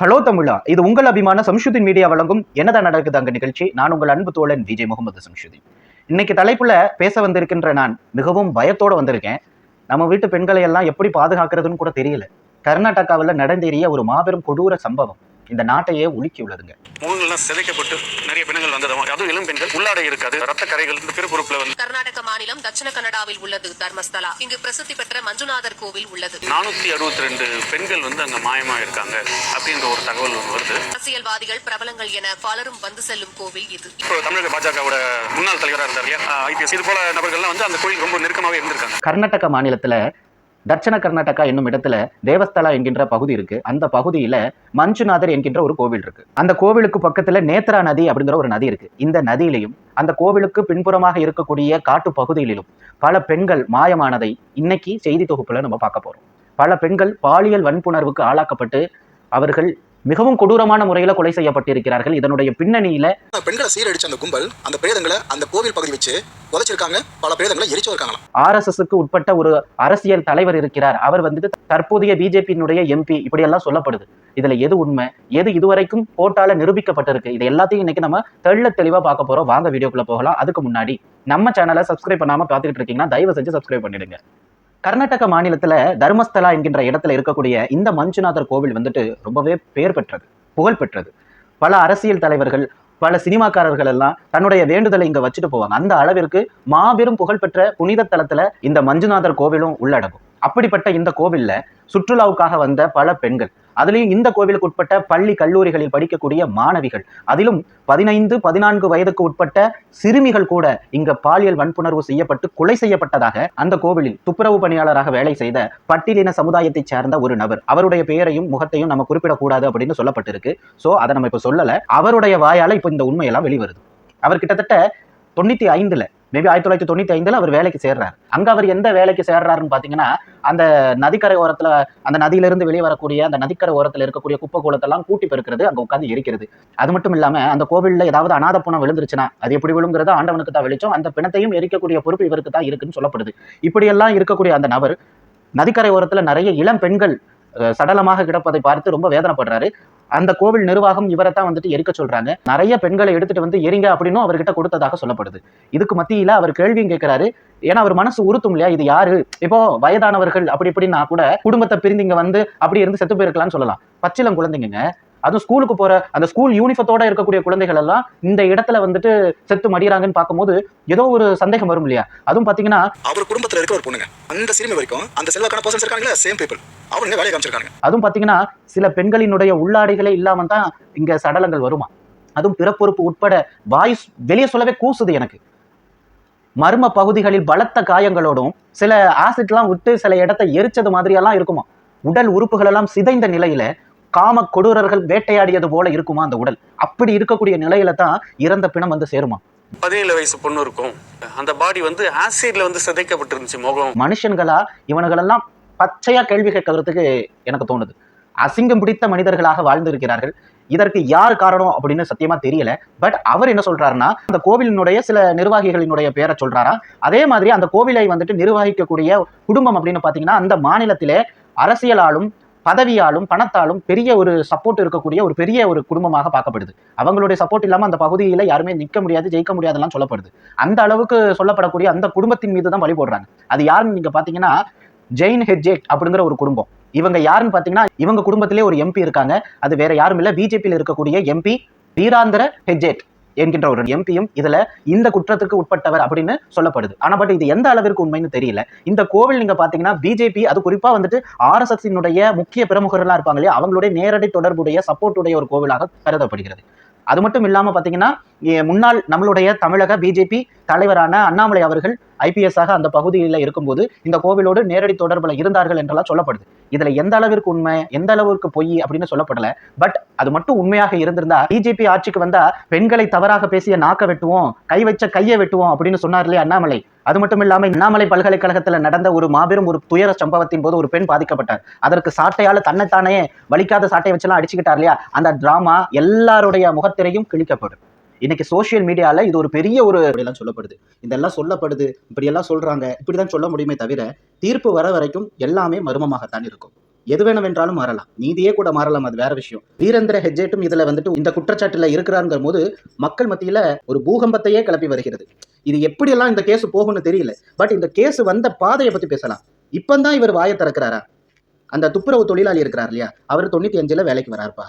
Hello தமிழா இது உங்கள் அபிமான சம்ஷுதின் மீடியா வழங்கும் என்னதான் நடக்குது அங்க நிகழ்ச்சி? நான் உங்கள் அன்பு தோழன் விஜய் முகமது சம்ஷுதின் இன்னைக்கு தலைப்புல பேச வந்திருக்கின்ற நான் மிகவும் பயத்தோட வந்திருக்கேன். நம்ம வீட்டு பெண்களை எல்லாம் எப்படி பாதுகாக்கிறதுன்னு கூட தெரியல. கர்நாடகாவில் நடந்தேறிய ஒரு மாபெரும் கொடூர சம்பவம். இந்த நாட்டையே உலுக்கி உள்ளதுங்க. முகங்கள்லாம் சிதைக்கப்பட்டு நிறைய பெண்கள் வந்ததும் அதுவும் இளம் பெண்கள் உள்ளாடை இருக்காது. ரத்த கரைகள் இந்த பிறப்புறுப்புல வந்து கர்நாடக மாநிலம் தட்சிண கன்னடாவில் உள்ளது தர்மஸ்தலா. இங்கு பிரசித்தி பெற்ற மஞ்சுநாதர் கோவில் உள்ளது. நானூத்தி அறுபத்தி ரெண்டு பெண்கள் வந்து அங்க மாயமா இருக்காங்க அப்படின்ற ஒரு தகவல் வருது. அரசியல்வாதிகள் பிரபலங்கள் என பலரும் வந்து செல்லும் கோவில் இது. இப்போ தமிழக பாஜகவோட முன்னாள் தலைவராக இருந்தார் ஐபிஎஸ் இது போல நபர்கள்லாம் வந்து அந்த கோயில் ரொம்ப நெருக்கமாவே இருந்திருக்காங்க. கர்நாடக மாநிலத்துல தட்சிண கர்நாடகா என்னும் இடத்துல தேவஸ்தலா என்கின்ற பகுதி இருக்கு. அந்த பகுதியில மஞ்சுநாதர் என்கின்ற ஒரு கோவில் இருக்கு. அந்த கோவிலுக்கு பக்கத்துல நேத்ரா நதி அப்படிங்கிற ஒரு நதி இருக்கு. இந்த நதியிலையும் அந்த கோவிலுக்கு பின்புறமாக இருக்கக்கூடிய காட்டு பகுதிகளிலும் பல பெண்கள் மாயமானதை இன்னைக்கு செய்தி தொகுப்புல நம்ம பார்க்க போறோம். பல பெண்கள் பாலியல் வன்புணர்வுக்கு ஆளாக்கப்பட்டு அவர்கள் மிகவும் கொடூரமான முறையில கொலை செய்யப்பட்டிருக்கிறார்கள். இதனுடைய பின்னணியில பெண்களை சீரடிச்ச அந்த கும்பல் அந்த பிரேதங்களை அந்த கோவில் பகுதி வச்சு புதைச்சிருக்காங்க. பல பிரேதங்களை எரிச்சு இருக்காங்களாம் ஆர்எஸ்எஸ்க்கு உட்பட்ட ஒரு அரசியல் தலைவர் இருக்கிறார். அவர் வந்துட்டு தற்போதைய பிஜேபியினுடைய எம்பி இப்படியெல்லாம் சொல்லப்படுது. இதுல எது உண்மை? எது இதுவரைக்கும் கோட்டால நிரூபிக்கப்பட்டிருக்கு? இது எல்லாத்தையும் இன்னைக்கு நம்ம தெள்ள தெளிவா பார்க்க போறோம். வாங்க வீடியோக்குள்ள போகலாம். அதுக்கு முன்னாடி நம்ம சேனலை சப்ஸ்கிரைப் பண்ணாம பார்த்துட்டு இருக்கீங்கன்னா தயவு செஞ்சு சப்ஸ்கிரைப் பண்ணிடுங்க. கர்நாடக மாநிலத்துல தர்மஸ்தலா என்கின்ற இடத்துல இருக்கக்கூடிய இந்த மஞ்சுநாதர் கோவில் வந்துட்டு ரொம்பவே பெயர் பெற்றது புகழ் பெற்றது. பல அரசியல் தலைவர்கள் பல சினிமாக்காரர்கள் எல்லாம் தன்னுடைய வேண்டுதலை இங்க வச்சுட்டு போவாங்க. அந்த அளவிற்கு மாபெரும் புகழ்பெற்ற புனித தலத்துல இந்த மஞ்சுநாதர் கோவிலும் உள்ளடங்கும். அப்படிப்பட்ட இந்த கோவில்ல சுற்றுலாவுக்காக வந்த பல பெண்கள் அதுலேயும் இந்த கோவிலுக்கு உட்பட்ட பள்ளி கல்லூரிகளில் படிக்கக்கூடிய மாணவிகள் அதிலும் பதினைந்து பதினான்கு வயதுக்கு உட்பட்ட சிறுமிகள் கூட இங்க பாலியல் வன்புணர்வு செய்யப்பட்டு கொலை செய்யப்பட்டதாக அந்த கோவிலில் துப்புரவு பணியாளராக வேலை செய்த பட்டியலின சமுதாயத்தைச் சேர்ந்த ஒரு நபர். அவருடைய பெயரையும் முகத்தையும் நம்ம குறிப்பிடக்கூடாது அப்படின்னு சொல்லப்பட்டிருக்கு. சோ அதை நம்ம இப்ப சொல்லல. அவருடைய வாயால இப்ப இந்த உண்மையெல்லாம் வெளிவருது. அவர் கிட்டத்தட்ட தொண்ணூத்தி ஐந்துல மேபி ஆயிரத்தி தொள்ளாயிரத்தி தொண்ணூத்தி ஐந்துல அவர் வேலைக்கு சேர்றாரு. அங்க அவர் எந்த வேலைக்கு சேர்றாருன்னு பாத்தீங்கன்னா அந்த நதிக்கரை ஓரத்துல அந்த நதியிலிருந்து வெளியே வரக்கூடிய அந்த நதிக்கரை ஓரத்துல இருக்கக்கூடிய குப்பை கூலத்தெல்லாம் கூட்டி பெருக்கிறது அங்க உட்காந்து இருக்கிறது. அது மட்டும் இல்லாம அந்த கோவில்ல ஏதாவது அநாத புணம் விழுந்துருச்சுன்னா அது எப்படி விழுங்கிறது ஆண்டவனுக்கு தான் வெளிச்சம் அந்த பிணத்தையும் எரிக்கக்கூடிய பொறுப்பு இவருக்கு தான் இருக்குன்னு சொல்லப்படுது. இப்படியெல்லாம் இருக்கக்கூடிய அந்த நபர் நதிக்கரை ஓரத்துல நிறைய இளம் பெண்கள் சடலமாக கிடப்பதை பார்த்து ரொம்ப வேதனைப்படுறாரு. அந்த கோவில் நிர்வாகம் இவரை தான் வந்துட்டு எரிக்க சொல்றாங்க. நிறைய பெண்களை எடுத்துட்டு வந்து எரிங்க அப்படின்னும் அவர்கிட்ட கொடுத்ததாக சொல்லப்படுது. இதுக்கு மத்தியில அவர் கேள்வியும் கேட்கிறாரு. ஏன்னா அவர் மனசு உறுத்தும் இல்லையா? இது யாரு? இப்போ வயதானவர்கள் அப்படி இப்படின்னா கூட குடும்பத்தை பிரிந்து இங்க வந்து அப்படி இருந்து செத்து போயிருக்கலாம்னு சொல்லலாம். பச்சிலம் குழந்தைங்க அதுவும் ஸ்கூலுக்கு போற அந்த ஸ்கூல் யூனிஃபத்தோட இருக்கக்கூடிய குழந்தைகள் எல்லாம் இந்த இடத்துல வந்துட்டு செத்து மடியறாங்கன்னு பார்க்கும்போது ஏதோ ஒரு சந்தேகம் வரும் இல்லையா? அதுவும் பாத்தீங்கன்னா அவர் குடும்பத்துல இருக்க ஒரு பொண்ணுங்க. அந்த சிறுமி வரைக்கும் அந்த செல்வாக்கான பர்சன்ஸ் இருக்காங்களா சேம் பீப்பிள் அவங்க வேலையை காமிச்சிருக்காங்க அதுவும் பாத்தீங்கன்னா சில பெண்களினுடைய உள்ளாடைகளே இல்லாம தான் இங்க சடலங்கள் வருமா? அதுவும் பிறப்புறுப்பு உட்பட வாய்ஸ் வெளியே சொல்லவே கூசுது எனக்கு. மர்ம பகுதிகளில் பலத்த காயங்களோடும் சில ஆசிட்லாம் விட்டு சில இடத்தை எரிச்சது மாதிரியெல்லாம் இருக்குமா? உடல் உறுப்புகள் எல்லாம் சிதைந்த நிலையில காம கொடூரர்கள் வேட்டையாடியது போல இருக்குமா அந்த உடல்? அப்படி இருக்கக்கூடிய நிலையில தான் இறந்த பிணம் வந்து சேருமா? பதினேழு வயசு பொண்ணு இருக்கும். அந்த பாடி வந்து ஆசிட்ல வந்து சிதைக்கப்பட்டிருந்துச்சு முகம். மனுஷன்களா இவனுங்களெல்லாம் பச்சையா கேள்வி கேட்கறதுக்கு எனக்கு தோணுது. அசிங்கம் பிடித்த மனிதர்களாக வாழ்ந்திருக்கிறார்கள். இதற்கு யார் காரணம் அப்படின்னு சத்தியமா தெரியல. பட் அவர் என்ன சொல்றாருன்னா அந்த கோவிலினுடைய சில நிர்வாகிகளினுடைய பேரை சொல்றாரா? அதே மாதிரி அந்த கோவிலை வந்துட்டு நிர்வகிக்கக்கூடிய குடும்பம் அப்படின்னு பாத்தீங்கன்னா அந்த மாநிலத்திலே அரசியலாலும் பதவியாலும் பணத்தாலும் பெரிய ஒரு சப்போர்ட் இருக்கக்கூடிய ஒரு பெரிய ஒரு குடும்பமாக பார்க்கப்படுது. அவங்களுடைய சப்போர்ட் இல்லாமல் அந்த பகுதியில் யாருமே நிற்க முடியாது ஜெயிக்க முடியாதுலாம் சொல்லப்படுது. அந்த அளவுக்கு சொல்லப்படக்கூடிய அந்த குடும்பத்தின் மீது தான் வழி போடுறாங்க அது யாருன்னு நீங்கள் பார்த்தீங்கன்னா ஜெயின் ஹெட்ஜேட் அப்படிங்கிற ஒரு குடும்பம். இவங்க யாருன்னு பார்த்தீங்கன்னா இவங்க குடும்பத்திலே ஒரு எம்பி இருக்காங்க. அது வேற யாரும் இல்லை. பிஜேபியில் இருக்கக்கூடிய எம்பி வீராந்திர ஹெட்ஜேட். என்கின்ற ஒரு எம்பியும் இதுல இந்த குற்றத்திற்கு உட்பட்டவர் அப்படின்னு சொல்லப்படுது. ஆனா பட் இது எந்த அளவிற்கு உண்மைன்னு தெரியல. இந்த கோவில் நீங்க பாத்தீங்கன்னா பிஜேபி அது குறிப்பா வந்துட்டு ஆர்எஸ்எஸ்னுடைய முக்கிய பிரமுகர்களா இருப்பாங்க இல்லையா? அவங்களுடைய நேரடி தொடர்புடைய சப்போர்ட்டுடைய ஒரு கோவிலாக கருதப்படுகிறது. அது மட்டும் இல்லாம பாத்தீங்கன்னா முன்னாள் நம்மளுடைய தமிழக பிஜேபி தலைவரான அண்ணாமலை அவர்கள் ஐபிஎஸ்ஸாக அந்த பகுதியில் இருக்கும்போது இந்த கோவிலோடு நேரடி தொடர்பில் இருந்தார்கள் என்றெல்லாம் சொல்லப்படுது. இதில் எந்த அளவிற்கு உண்மை எந்த அளவிற்கு பொய் அப்படின்னு சொல்லப்படல. பட் அது மட்டும் உண்மையாக இருந்திருந்தா பிஜேபி ஆட்சிக்கு வந்தா பெண்களை தவறாக பேசிய நாக்க வெட்டுவோம் கை வச்ச கையை வெட்டுவோம் அப்படின்னு சொன்னார் இல்லையா அண்ணாமலை? அது மட்டும் இல்லாமல் அண்ணாமலை பல்கலைக்கழகத்தில் நடந்த ஒரு மாபெரும் ஒரு துயர சம்பவத்தின் போது ஒரு பெண் பாதிக்கப்பட்டார். அதற்கு சாட்டையால் தன்னைத்தானே வலிக்காத சாட்டை வச்செல்லாம் அடிச்சுக்கிட்டார் இல்லையா? அந்த டிராமா எல்லாருடைய முகத்திரையும் கிழிக்கப்படும். இன்னைக்கு சோஷியல் மீடியால இது ஒரு பெரிய ஒரு இப்படியெல்லாம் சொல்லப்படுது. இதெல்லாம் சொல்லப்படுது இப்படியெல்லாம் சொல்றாங்க இப்படிதான் சொல்ல முடியுமே தவிர தீர்ப்பு வர வரைக்கும் எல்லாமே மர்மமாகத்தான் இருக்கும். எது வேணுமென்றாலும் மாறலாம். நீதியே கூட மாறலாம் அது வேற விஷயம். வீரேந்திர ஹெஜேட்டும் இதுல வந்துட்டு இந்த குற்றச்சாட்டுல இருக்கிறாருங்கிற போது மக்கள் மத்தியில ஒரு பூகம்பத்தையே கிளப்பி வருகிறது. இது எப்படியெல்லாம் இந்த கேஸ் போகும்னு தெரியல. பட் இந்த கேஸ் வந்த பாதையை பத்தி பேசலாம். இப்பந்தான் இவர் வாயை திறக்கிறாரா? அந்த துப்புரவு தொழிலாளி இருக்கிறார் இல்லையா? அவர் தொண்ணூத்தி அஞ்சுல வேலைக்கு வராருப்பா.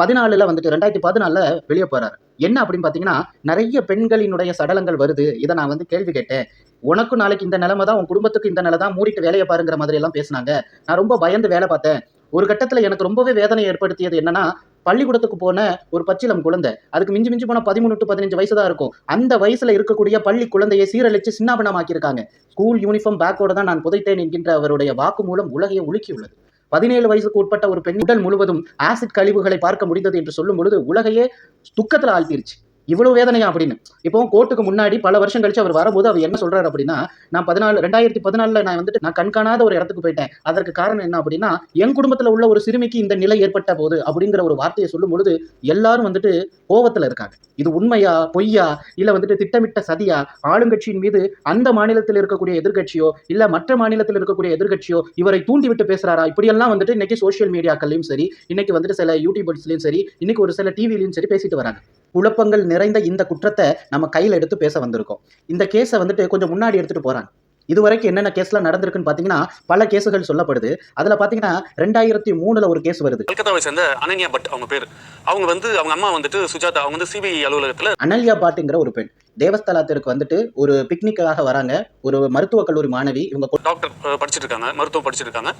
பதினாலுல வந்துட்டு ரெண்டாயிரத்தி பதினாலுல வெளியே போறாரு. என்ன அப்படின்னு பாத்தீங்கன்னா நிறைய பெண்களினுடைய சடலங்கள் வருது. இதை நான் வந்து கேள்வி கேட்டேன். உனக்கும் நாளைக்கு இந்த நிலைமை தான் உன் குடும்பத்துக்கு இந்த நிலை தான் மூடிட்டு வேலையை பாருங்கிற மாதிரி எல்லாம் பேசினாங்க. நான் ரொம்ப பயந்து வேலை பார்த்தேன். ஒரு கட்டத்துல எனக்கு ரொம்பவே வேதனை ஏற்படுத்தியது என்னன்னா பள்ளிக்கூடத்துக்கு போன ஒரு பச்சிலம் குழந்தை. அதுக்கு மிஞ்சி மிஞ்சி போன பதிமூணு டு பதினஞ்சு வயசு தான் இருக்கும். அந்த வயசுல இருக்கக்கூடிய பள்ளி குழந்தையை சீரழிச்சு சின்னாபனமாக்கியிருக்காங்க ஸ்கூல் யூனிஃபார்ம் பேக்கோட தான் நான் புதைத்தேன் என்கின்ற அவருடைய வாக்கு மூலம் உலகையை உலுக்கியுள்ளது. பதினேழு வயசுக்கு உட்பட்ட ஒரு பெண் உடல் முழுவதும் ஆசிட் கழிவுகளை பார்க்க முடிந்தது என்று சொல்லும் பொழுது உலகையே துக்கத்தில் ஆழ்த்திருச்சு. இவ்வளவு வேதனையா அப்படின்னு? இப்போ கோர்ட்டுக்கு முன்னாடி பல வருஷம் கழிச்சு அவர் வரும்போது அவர் என்ன சொல்றாரு அப்படின்னா நான் பதினாலு ரெண்டாயிரத்தி பதினாலுல நான் வந்துட்டு நான் கண்காணாத ஒரு இடத்துக்கு போயிட்டேன். அதற்கு காரணம் என்ன அப்படின்னா என் குடும்பத்துல உள்ள ஒரு சிறுமிக்கு இந்த நிலை ஏற்பட்ட போது அப்படிங்கிற ஒரு வார்த்தையை சொல்லும் பொழுது எல்லாரும் வந்துட்டு கோவத்துல இருக்காங்க. இது உண்மையா பொய்யா இல்ல வந்துட்டு திட்டமிட்ட சதியா? ஆளுங்கட்சியின் மீது அந்த மாநிலத்தில் இருக்கக்கூடிய எதிர்க்கட்சியோ இல்ல மற்ற மாநிலத்தில் இருக்கக்கூடிய எதிர்க்கட்சியோ இவரை தூண்டி விட்டு பேசுறாரா? இப்படியெல்லாம் வந்துட்டு இன்னைக்கு சோஷியல் மீடியாக்கள்லயும் சரி இன்னைக்கு வந்துட்டு சில யூடியூபர்ஸ்லயும் சரி இன்னைக்கு ஒரு சில டிவிலையும் சரி பேசிட்டு வராங்க. குழப்பங்கள் நிறைந்த இந்த குற்றத்தை நம்ம கையில் எடுத்து பேச வந்திருக்கோம். இந்த கேஸை வந்துட்டு கொஞ்சம் முன்னாடி எடுத்துட்டு போறாங்க. இது வரைக்கும் என்னென்ன கேஸ்லாம் நடந்திருக்குன்னு பார்த்தீங்கன்னா பல கேஸுகள் சொல்லப்படுது. அதில் பார்த்தீங்கன்னா ரெண்டாயிரத்தி மூணுல ஒரு கேஸ் வருது. கல்கத்தாவை சேர்ந்த அனன்யா பட் அவங்க பேர். அவங்க வந்து அவங்க அம்மா வந்துட்டு சுஜாதா அவங்க வந்து சிபிஐ அலுவலகத்துல அனல்யா பாட்டுங்கிற ஒரு பெண். தேவஸ்தலத்திற்கு வந்துட்டு ஒரு பிக்னிக்காக வராங்க. ஒரு மருத்துவக் கல்லூரி மாணவி. இவங்க டாக்டர் படிச்சிட்டு இருக்காங்க மருத்துவம் படிச்சிட்டு இருக்காங்க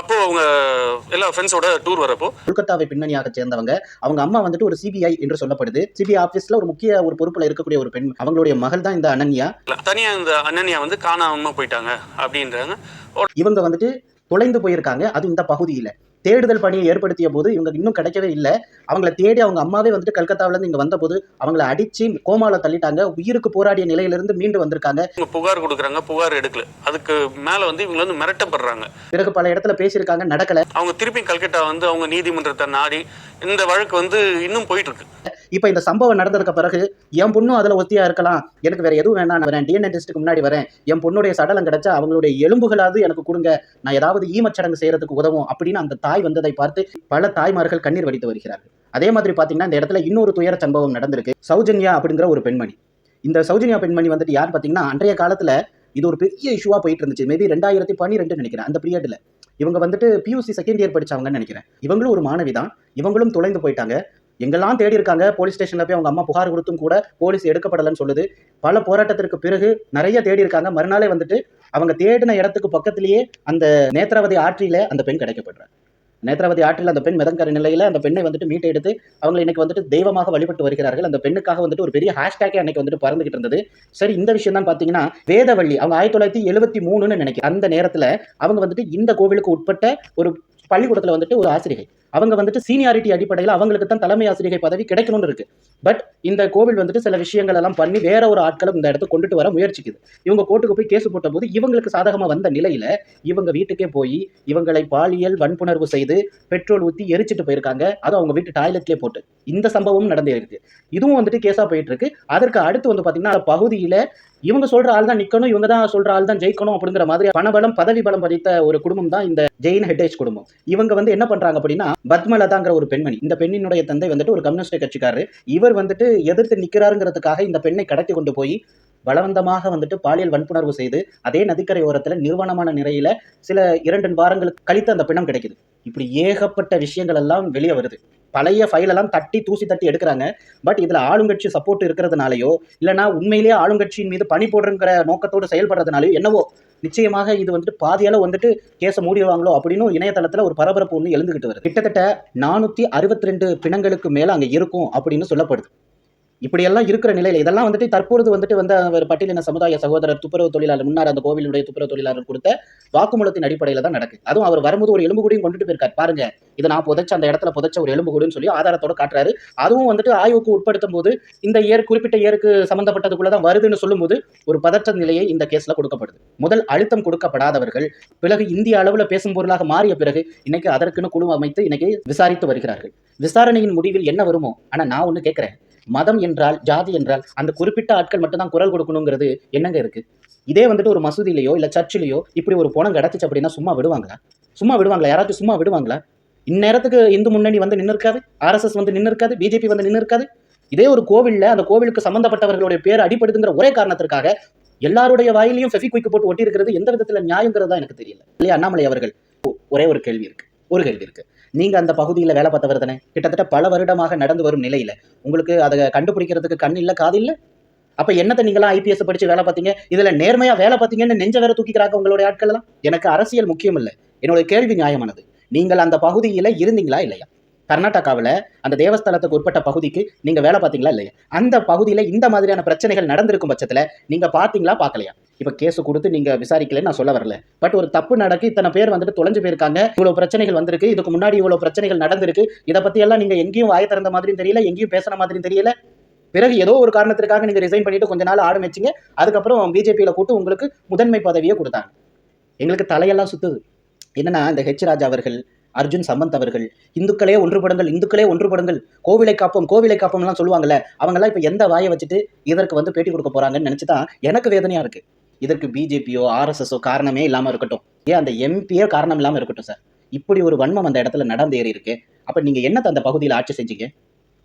அப்போ அவங்க எல்லா ஃப்ரெண்ட்ஸோட டூர் வரப்போ கொல்கத்தாவை பின்னணியாக சேர்ந்தவங்க. அவங்க அம்மா வந்துட்டு ஒரு சிபிஐ என்று சொல்லப்படுது. சிபிஐ ஆஃபீஸ்ல ஒரு முக்கிய ஒரு பொறுப்புல இருக்கக்கூடிய ஒரு பெண். அவங்களுடைய மகள் தான் இந்த அனன்யா. தனியா இந்த அனன்யா வந்து காணாம போயிட்டாங்க அப்படின்றாங்க. இவங்க வந்துட்டு தொலைந்து போயிருக்காங்க. அது இந்த பகுதியில. தேடுதல் பணியை ஏற்படுத்திய போது இவங்க இன்னும் கிடைக்கவே இல்லை. அவங்கள தேடி அவங்க அம்மாவே வந்துட்டு கல்கத்தாவுல இருந்து இங்க வந்தபோது அவங்கள அடிச்சு கோமால தள்ளிட்டாங்க. உயிருக்கு போராடிய நிலையிலிருந்து மீண்டு வந்திருக்காங்க. இவங்க புகார் கொடுக்குறாங்க புகார் எடுக்கல. அதுக்கு மேல வந்து இவங்க வந்து மிரட்டப்படுறாங்க. பிறகு பல இடத்துல பேசியிருக்காங்க நடக்கல. அவங்க திருப்பி கல்கட்டா வந்து அவங்க நீதிமன்றத்தை நாடி இந்த வழக்கு வந்து இன்னும் போயிட்டு இருக்கு இப்ப இந்த சம்பவம் நடந்ததுக்கு பிறகு என் பொண்ணும் அதுல ஒத்தியா இருக்கலாம். எனக்கு வேற எதுவும் வேணாம். நான் வரேன். டிஎன்ஏ டெஸ்ட்டுக்கு முன்னாடி வரேன். என் பொண்ணுடைய சடலம் கிடைச்சா அவங்களுடைய எலும்புகளாவது எனக்கு கொடுங்க. நான் ஏதாவது ஈமச்சடங்கு செய்யறதுக்கு உதவும் அப்படின்னு அந்த தாய் வந்ததை பார்த்து பல தாய்மார்கள் கண்ணீர் வடித்து வருகிறார்கள். அதே மாதிரி பார்த்தீங்கன்னா இந்த இடத்துல இன்னொரு துயர சம்பவம் நடந்திருக்கு. சௌஜன்யா அப்படிங்கிற ஒரு பெண்மணி. இந்த சௌஜன்யா பெண்மணி வந்துட்டு யார் பாத்தீங்கன்னா அன்றைய காலத்துல இது ஒரு பெரிய இஷ்யூவா போயிட்டு இருந்துச்சு. மேபி ரெண்டாயிரத்தி பன்னிரெண்டு நினைக்கிறேன். அந்த பீரியடில் இவங்க வந்துட்டு பியூசி செகண்ட் இயர் படித்தவங்கன்னு நினைக்கிறேன். இவங்களும் ஒரு மாணவி தான். இவங்களும் தொலைந்து போயிட்டாங்க. எங்கெல்லாம் தேடி இருக்காங்க போலீஸ் ஸ்டேஷன்ல போய் அவங்க அம்மா புகார் கொடுத்தும் கூட போலீஸ் எடுக்கப்படலைன்னு சொல்லுது. பல போராட்டத்திற்கு பிறகு நிறைய தேடி இருக்காங்க. மறுநாளே வந்துட்டு அவங்க தேடின இடத்துக்கு பக்கத்திலேயே அந்த நேத்ராவதி ஆற்றில அந்த பெண் கிடைக்கப்படுறாங்க நேத்ராவதி ஆற்றில் அந்த பெண் மிதங்கர நிலையில அந்த பெண்ணை வந்துட்டு மீட்டை எடுத்து அவங்க இன்னைக்கு வந்துட்டு தெய்வமாக வழிபட்டு வருகிறார்கள். அந்த பெண்ணுக்காக வந்துட்டு ஒரு பெரிய ஹேஷ்டேக்கே அன்னைக்கு வந்துட்டு பறந்துகிட்டு இருந்தது. சரி இந்த விஷயம் தான் பாத்தீங்கன்னா வேதவள்ளி அவங்க ஆயிரத்தி தொள்ளாயிரத்தி எழுபத்தி மூணுன்னு நினைக்கிறேன். அந்த நேரத்துல அவங்க வந்துட்டு இந்த கோவிலுக்கு உட்பட்ட ஒரு பள்ளிக்கூடத்துல வந்துட்டு ஒரு ஆசிரியை அவங்க வந்துட்டு சீனியாரிட்டி அடிப்படையில் அவங்களுக்கு தான் தலைமை ஆசிரியை பதவி கிடைக்கணும்னு இருக்கு. பட் இந்த கோவில் வந்துட்டு சில விஷயங்கள் எல்லாம் பண்ணி வேற ஒரு ஆட்களும் இந்த இடத்துக்கு கொண்டுட்டு வர முயற்சிக்குது. இவங்க கோர்ட்டுக்கு போய் கேஸ் போட்ட போது இவங்களுக்கு சாதகமாக வந்த நிலையில இவங்க வீட்டுக்கே போய் இவங்களை பாலியல் வன்புணர்வு செய்து பெட்ரோல் ஊற்றி எரிச்சிட்டு போயிருக்காங்க. அதுவும் அவங்க வீட்டு டாய்லெட்லேயே போட்டு. இந்த சம்பவமும் நடந்தே இருக்கு. இதுவும் வந்துட்டு கேஸாக போயிட்டு இருக்கு. அதற்கு அடுத்து வந்து பார்த்தீங்கன்னா பகுதியில் இவங்க சொல்ற ஆள் தான் நிக்கணும் இவங்க தான் சொல்ற ஆள் தான் ஜெயிக்கணும் அப்படிங்கிற மாதிரி பணபலம் பதவி பலம் பதித்த ஒரு குடும்பம் தான் இந்த ஜெயின் ஹெட்டேஜ் குடும்பம். இவங்க வந்து என்ன பண்றாங்க அப்படின்னா பத்மலதாங்கிற ஒரு பெண்மணி இந்த பெண்ணினுடைய தந்தை வந்துட்டு ஒரு கம்யூனிஸ்ட் கட்சிக்காரு இவர் வந்துட்டு எதிர்த்து நிக்கிறாருங்கிறதுக்காக இந்த பெண்ணை கடத்தி கொண்டு போய் பலவந்தமாக வந்துட்டு பாலியல் வன்புணர்வு செய்து அதே நதிக்கரை ஓரத்தில் நிர்வாணமான நிறையில சில இரண்டு வாரங்களுக்கு கழித்து அந்த பிணம் கிடைக்குது. இப்படி ஏகப்பட்ட விஷயங்கள் எல்லாம் வெளியே வருது. பழைய ஃபைலெல்லாம் தட்டி தூசி தட்டி எடுக்கிறாங்க. பட் இதில் ஆளுங்கட்சி சப்போர்ட் இருக்கிறதுனாலயோ இல்லைன்னா உண்மையிலேயே ஆளுங்கட்சியின் மீது பணி போடுறங்கிற நோக்கத்தோடு செயல்படுறதுனாலயோ என்னவோ நிச்சயமாக இது வந்துட்டு பாதியால் வந்துட்டு கேஸை மூடிடுவாங்களோ அப்படின்னு இணையதளத்தில் ஒரு பரபரப்பு ஒன்று எழுந்துகிட்டு வருது. கிட்டத்தட்ட நானூற்றி அறுபத்தி ரெண்டு பிணங்களுக்கு மேலே அங்கே இருக்கும் அப்படின்னு சொல்லப்படுது. இப்படியெல்லாம் இருக்கிற நிலையில் இதெல்லாம் வந்துட்டு தற்போது வந்துட்டு வந்த அவர் பட்டியலின சமுதாய சகோதரர் துப்புரவு தொழிலாளர் முன்னார் அந்த கோவிலுடைய துப்புரவு தொழிலாளர் கொடுத்த வாக்குமூலத்தின் அடிப்படையில் தான் நடக்குது. அதுவும் அவர் வரும்போது ஒரு எலும்புகூடையும் கொண்டுட்டு போயிருக்காரு. பாருங்க இதை நான் புதைச்ச அந்த இடத்துல புதைச்ச ஒரு எலும்பு கூடுன்னு சொல்லி ஆதாரத்தோட காட்டுறாரு. அதுவும் வந்துட்டு ஆய்வுக்கு உட்படுத்தும் போது இந்த ஏர் குறிப்பிட்ட ஏருக்கு சம்பந்தப்பட்டதுக்குள்ள தான் வருதுன்னு சொல்லும்போது ஒரு பதற்ற நிலையை இந்த கேஸ்ல கொடுக்கப்படுது. முதல் அழுத்தம் கொடுக்கப்படாதவர்கள் பிறகு இந்திய அளவில் பேசும் பொருளாக மாறிய பிறகு இன்னைக்கு அதற்குன்னு குழு அமைத்து இன்னைக்கு விசாரித்து வருகிறார்கள். விசாரணையின் முடிவில் என்ன வருமோ ஆனால் நான் ஒன்று கேட்குறேன். மதம் என்றால் ஜாதி என்றால் அந்த குறிப்பிட்ட ஆட்கள் மட்டும் தான் குரல் கொடுக்கணுங்கிறது என்னங்க இருக்கு? இதே வந்துட்டு ஒரு மசூதியிலையோ இல்ல சர்ச்சிலேயோ இப்படி ஒரு பணம் கிடச்சிச்சு அப்படின்னா சும்மா விடுவாங்களா? சும்மா விடுவாங்களா? யாராச்சும் சும்மா விடுவாங்களா? இந்நேரத்துக்கு இந்து முன்னணி வந்து நின்று இருக்காது ஆர்எஸ்எஸ் வந்து நின்று இருக்காது பிஜேபி வந்து நின்று இருக்காது இதே ஒரு கோவில்ல அந்த கோவிலுக்கு சம்பந்தப்பட்டவர்களுடைய பேர் அடிப்படுதுங்கிற ஒரே காரணத்திற்காக எல்லாருடைய வாயிலையும் ஃபெஃபிக்விக் போட்டு ஒட்டி இருக்கிறது எந்த விதத்தில் நியாயங்கிறது தான் எனக்கு தெரியல. இல்லையா அண்ணாமலை அவர்கள்? ஒரே ஒரு கேள்வி இருக்கு. ஒரு கேள்வி இருக்கு. நீங்க அந்த பகுதியில் வேலை பார்த்தவர் தானே கிட்டத்தட்ட பல வருடமாக நடந்து வரும் நிலையில உங்களுக்கு அதை கண்டுபிடிக்கிறதுக்கு கண் இல்லை காது இல்லை? அப்ப என்னத்தை நீங்களாம் ஐபிஎஸ் படிச்சு வேலை பார்த்தீங்க? இதுல நேர்மையா வேலை பார்த்தீங்கன்னு நெஞ்ச வேற தூக்கிக்கிறாங்க உங்களுடைய ஆட்கள் எல்லாம் எனக்கு அரசியல் முக்கியம் இல்லை. என்னோட கேள்வி நியாயமானது. நீங்கள் அந்த பகுதியில இருந்தீங்களா இல்லையா? கர்நாடகாவில் அந்த தேவஸ்தலத்துக்கு உட்பட்ட பகுதிக்கு நீங்கள் வேலை பார்த்தீங்களா இல்லையா? அந்த பகுதியில் இந்த மாதிரியான பிரச்சனைகள் நடந்திருக்கும் பட்சத்தில் நீங்கள் பார்த்தீங்களா பார்க்கலையா? இப்போ கேஸ் கொடுத்து நீங்கள் விசாரிக்கலன்னு நான் சொல்ல வரல. பட் ஒரு தப்பு நடக்கு இத்தனை பேர் வந்துட்டு தொலைஞ்சு போயிருக்காங்க இவ்வளோ பிரச்சனைகள் வந்திருக்கு இதுக்கு முன்னாடி இவ்வளோ பிரச்சனைகள் நடந்திருக்கு இதை பற்றியெல்லாம் நீங்கள் எங்கேயும் வாய திறந்த மாதிரியும் தெரியல எங்கேயும் பேசுன மாதிரியும் தெரியல. பிறகு ஏதோ ஒரு காரணத்திற்காக நீங்கள் ரிசைன் பண்ணிட்டு கொஞ்ச நாள் ஆரம்பிச்சிங்க அதுக்கப்புறம் பிஜேபியில் கூட்டு உங்களுக்கு முதன்மை பதவியை கொடுத்தாங்க. எங்களுக்கு தலையெல்லாம் சுத்துது. என்னன்னா இந்த ஹெச் ராஜா அவர்கள் அர்ஜுன் சம்பந்த் அவர்கள். இந்துக்களே ஒன்றுபடுங்கள் இந்துக்களே ஒன்றுபடுங்கள். கோவிலை காப்போம் கோவிலை காப்போம்லாம் சொல்லுவாங்கல்ல அவங்கெல்லாம் இப்போ எந்த வாயை வச்சுட்டு இதற்கு வந்து பேட்டி கொடுக்க போறாங்கன்னு நினைச்சு தான் எனக்கு வேதனையாக இருக்கு. இதற்கு பிஜேபியோ ஆர்எஸ்எஸோ காரணமே இல்லாமல் இருக்கட்டும். ஏன் அந்த எம்பியோ காரணம் இல்லாமல் இருக்கட்டும் சார்? இப்படி ஒரு வன்மம் அந்த இடத்துல நடந்தேறி இருக்கு. அப்போ நீங்கள் என்னத்தை அந்த பகுதியில் ஆட்சி செஞ்சீங்க?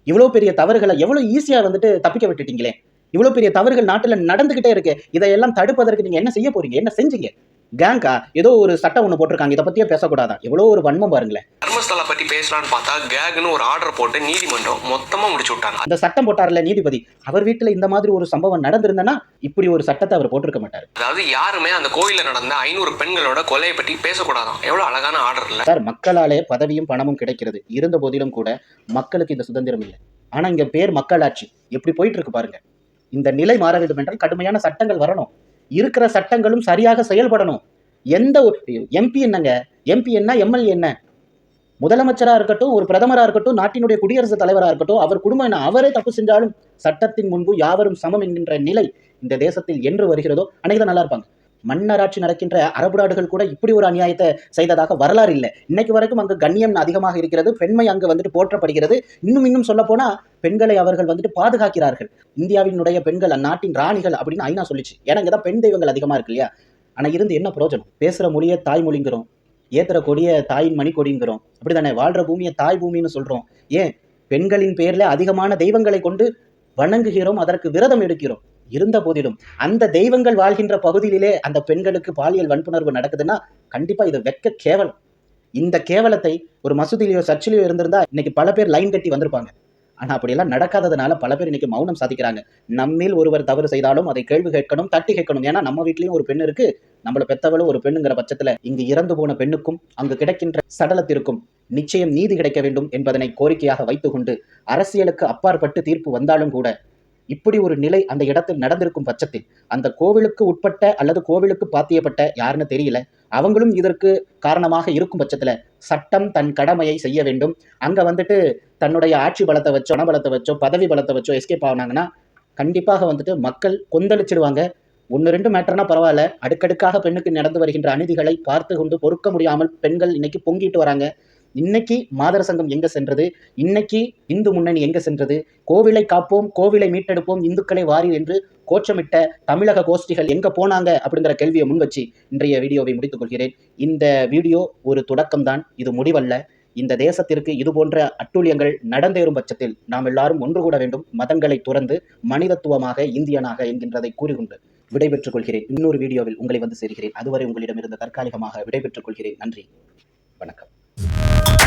இவ்வளோ பெரிய தவறுகளை எவ்வளோ ஈஸியாக வந்துட்டு தப்பிக்க விட்டுட்டீங்களே? இவ்வளோ பெரிய தவறுகள் நாட்டில் நடந்துக்கிட்டே இருக்கு. இதையெல்லாம் தடுப்பதற்கு நீங்கள் என்ன செய்ய போறீங்க? என்ன செஞ்சீங்க? கேங்கா ஏதோ ஒரு சட்டம் ஒண்ணு போட்டிருக்காங்க. இதை பத்தியே பேசக்கூடாதா எவ்வளவு ஒரு வன்மம் பாருங்களேன். தர்மஸ்தலா பத்தி பேசலாம்னு பார்த்தா கேக்னு ஒரு ஆர்டர் போட்டு நீதிமன்றம் மொத்தமா முடிச்சு விட்டாங்க. அந்த சட்டம் போட்டார்ல நீதிபதி. அவர் வீட்டுல இந்த மாதிரி ஒரு சம்பவம் நடந்திருந்தனா இப்படி ஒரு சட்டத்தை அவர் போட்டிருக்க மாட்டார். அதாவது யாருமே அந்த கோயில்ல நடந்த ஐநூறு பெண்களோட கொலையை பற்றி பேசக்கூடாதாம் எவ்வளவு அழகான ஆர்டர் இல்ல. சார் மக்களாலே பதவியும் பணமும் கிடைக்கிறது. இருந்த போதிலும் கூட மக்களுக்கு இந்த சுதந்திரம் இல்லை. ஆனா இங்க பேர் மக்களாட்சி. எப்படி போயிட்டு இருக்கு பாருங்க. இந்த நிலை மாற வேண்டும் என்றால் கடுமையான சட்டங்கள் வரணும். இருக்கிற சட்டங்களும் சரியாக செயல்படணும். எந்த எம்பி என்னங்க? எம்பி என்ன எம்எல்ஏ என்ன? முதலமைச்சரா இருக்கட்டும் ஒரு பிரதமரா இருக்கட்டும் நாட்டினுடைய குடியரசுத் தலைவரா இருக்கட்டும் அவர் குடும்பம் என்ன? அவரே தப்பு செஞ்சாலும் சட்டத்தின் முன்பு யாவரும் சமம் என்கின்ற நிலை இந்த தேசத்தில் என்று வருகிறதோ அன்னைக்கு நல்லா இருப்பாங்க. மன்னராட்சி நடக்கின்ற அரபு நாடுகள் கூட இப்படி ஒரு அநியாயத்தை செய்ததாக வரலாறு இல்லை. இன்னைக்கு வரைக்கும் அங்கு கண்ணியம் அதிகமாக இருக்கிறது பெண்மை அங்கு வந்துட்டு போற்றப்படுகிறது. இன்னும் இன்னும் சொல்ல போனா பெண்களை அவர்கள் வந்துட்டு பாதுகாக்கிறார்கள். இந்தியாவினுடைய பெண்கள் அந்நாட்டின் ராணிகள் அப்படின்னு ஐநா சொல்லிச்சு. ஏன்னா இங்கதான் பெண் தெய்வங்கள் அதிகமா இருக்கு இல்லையா? ஆனா இருந்து என்ன பிரயோஜனம் பேசுற மொழியை தாய்மொழிங்கிறோம் ஏத்துற கொடிய தாயின் மணி கொடிங்கிறோம். அப்படிதானே வாழ்ற பூமியை தாய் பூமின்னு சொல்றோம். ஏன்? பெண்களின் பேர்ல அதிகமான தெய்வங்களை கொண்டு வணங்குகிறோம் அதற்கு விரதம் எடுக்கிறோம். இருந்த போதிலும் அந்த தெய்வங்கள் வாழ்கின்ற பகுதியிலே அந்த பெண்களுக்கு பாலியல் வன்புணர்வு நடக்குதுன்னா கண்டிப்பா இது வெக்க கேவலம். இந்த கேவலத்தை ஒரு மசூதியிலையோ சர்ச்சிலையோ இருந்திருந்தா இன்னைக்கு பல பேர் லைன் கட்டி வந்திருப்பாங்க. ஆனா அப்படியெல்லாம் நடக்காததுனால பல பேர் இன்னைக்கு மௌனம் சாதிக்கிறாங்க. நம்மில் ஒருவர் தவறு செய்தாலும் அதை கேள்வி கேட்கணும் தட்டி கேட்கணும். ஏன்னா நம்ம வீட்லயும் ஒரு பெண் இருக்கு. நம்மள பெத்தவளும் ஒரு பெண்ணுங்கிற பட்சத்துல இங்கு இறந்து போன பெண்ணுக்கும் அங்கு கிடைக்கின்ற சடலத்திற்கும் நிச்சயம் நீதி கிடைக்க வேண்டும் என்பதனை கோரிக்கையாக வைத்துக்கொண்டு அரசியலுக்கு அப்பாற்பட்டு தீர்ப்பு வந்தாலும் கூட இப்படி ஒரு நிலை அந்த இடத்தில் நடந்திருக்கும் பட்சத்தில் அந்த கோவிலுக்கு உட்பட்ட அல்லது கோவிலுக்கு பாத்தியப்பட்ட யாருன்னு தெரியல. அவங்களும் இதற்கு காரணமாக இருக்கும் பட்சத்தில் சட்டம் தன் கடமையை செய்ய வேண்டும். அங்கே வந்துட்டு தன்னுடைய ஆட்சி பலத்தை வச்சோ பண பலத்தை வச்சோ பதவி பலத்தை வச்சோ எஸ்கேப் ஆனாங்கன்னா கண்டிப்பாக வந்துட்டு மக்கள் கொந்தளிச்சிடுவாங்க. ஒன்று ரெண்டு மேட்டர்னா பரவாயில்ல. அடுக்கடுக்காக பெண்ணுக்கு நடந்து வருகின்ற அநீதிகளை பார்த்து கொண்டு பொறுக்க முடியாமல் பெண்கள் இன்னைக்கு பொங்கிட்டு வராங்க. இன்னைக்கு மாதர சங்கம் எங்க சென்றது? இன்னைக்கு இந்து முன்னணி எங்க சென்றது? கோவிலை காப்போம் கோவிலை மீட்டெடுப்போம் இந்துக்களை வாரி என்று கோச்சமிட்ட தமிழக கோஷ்டிகள் எங்க போனாங்க அப்படிங்கிற கேள்வியை முன்வச்சு இன்றைய வீடியோவை முடித்துக் கொள்கிறேன். இந்த வீடியோ ஒரு தொடக்கம்தான் இது முடிவல்ல. இந்த தேசத்திற்கு இது போன்ற அட்டூழியங்கள் நடந்தேறும் பட்சத்தில் நாம் எல்லாரும் ஒன்று கூட வேண்டும் மதங்களை துறந்து மனிதத்துவமாக இந்தியனாக என்கின்றதை கூறிக்கொண்டு விடைபெற்றுக் கொள்கிறேன். இன்னொரு வீடியோவில் உங்களை வந்து சேர்கிறேன். அதுவரை உங்களிடமிருந்து தற்காலிகமாக விடைபெற்றுக் கொள்கிறேன். நன்றி. வணக்கம். Thank you.